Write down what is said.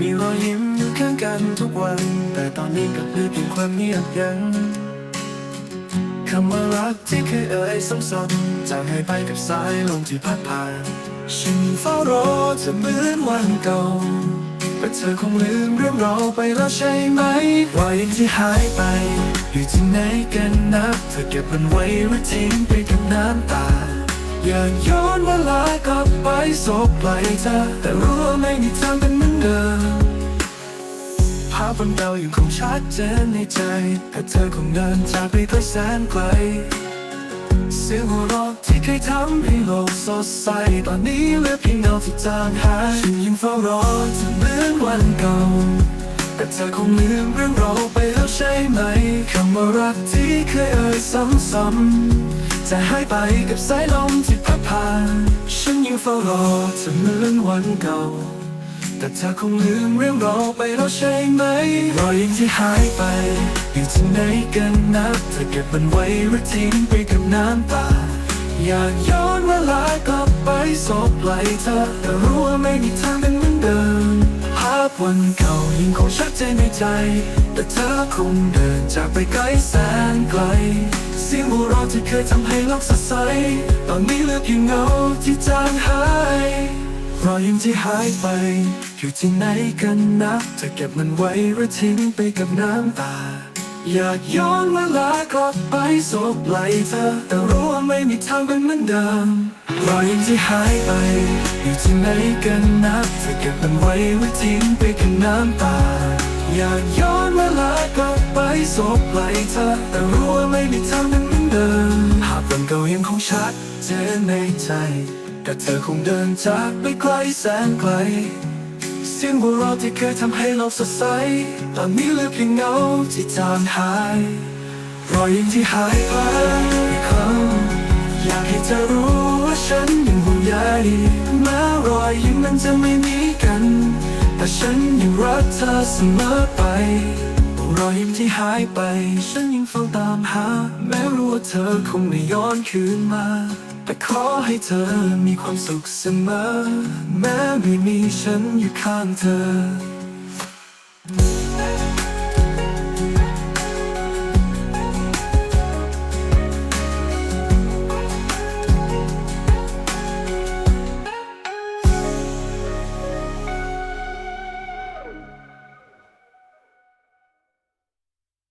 มีรอยยิ้มอยู่ข้างกันทุกวัน แต่ตอนนี้ก็คือเพียงความเงียบยังันคำว่ารักที่เคยเอ่ยซ้ำๆจางหายไปกับสายลมที่พัดผ่าน ฉันเฝ้ารอเธอเหมือนวันเก่าแต่เธอคงลืมเรื่องเราไปแล้วใช่ไหมรอยยิ้มที่หายไป อยู่ที่ไหนกันนะเธอเก็บมันไว้หรือทิ้งไปกับน้ำตา อยากย้อนเวลากลับไปสบไหลเธอ แต่รู้ว่าไม่มีทางเป็นเหมือนเดิม ภาพวันเรายังคงชัดเจนในใจแต่เธอคงเดินจากไปไกลแสนไกล เสียงหัวเราะที่เคยทำให้โลกสดใส ตอนนี้เหลือเพียงเงาที่จางหายฉันยังเฝ้ารอเธอเหมือนวันเก่า แต่เธอคงลืมเรื่องเราไปแล้วใช่ไหม ว่ารักที่เคยเอ่ยซ้ำๆจะหายไปกับสายลมที่พัดผ่านฉันยังเฝ้ารอเธอเหมือนวันเก่า แต่เธอคงลืมเรื่องเราไปแล้วใช่ไหมรอยยิ้มที่หายไป อยู่ที่ไหนกันนะเธอเก็บมันไว้หรือทิ้งไปกับน้ำตาอยากย้อนเวลากลับไปสบไหลเธอแต่รู้ว่าไม่มีทางเป็น วันเก่ายังคงชัดเจนในใจ แต่เธอคงเดินจากไปไกลแสนไกล เสียงหัวเราะที่เคยทำให้โลกสดใส ตอนนี้เหลือเพียงเงาที่จางหายรอยยิ้มที่หายไป อยู่ที่ไหนกันนะจะเก็บมันไว้หรือทิ้งไปกับน้ำตา อยากย้อนเวลากลับไปสบไหลเธอ แต่รู้ว่าไม่มีทางเป็นเหมือนเดิม รอยยิ้มที่หายไป อยู่ที่ไหนกันนะจะเก็บมันไว้หรือทิ้งไปกับน้ำตา อยากย้อนเวลากลับไปสบไหลเธอแต่รู้ว่าไม่มีทางเป็นเหมือนเดิมภาพวันเก่ายังคงชัดเจนในใจ แต่เธอคงเดินจากไปไกลแสนไกลเสียงหัวเราะที่เคยทำให้โลกสดใสตอนนี้เหลือเพียงเงาที่จางหาย รอยยิ้มที่หายไปอีกครั้งอยากให้เธอรู้ ว่าฉันยังห่วงใยแม้รอยยิ้มนั้นจะไม่มีกัน แต่ฉันยังรักเธอเสมอไปรอยยิ้มที่หายไป ฉันยังเฝ้าตามหา แม้รู้ว่าเธอคงไม่ย้อนคืนมา แต่ขอให้เธอมีความสุขเสมอ แม้ไม่มีฉันอยู่ข้างเธอ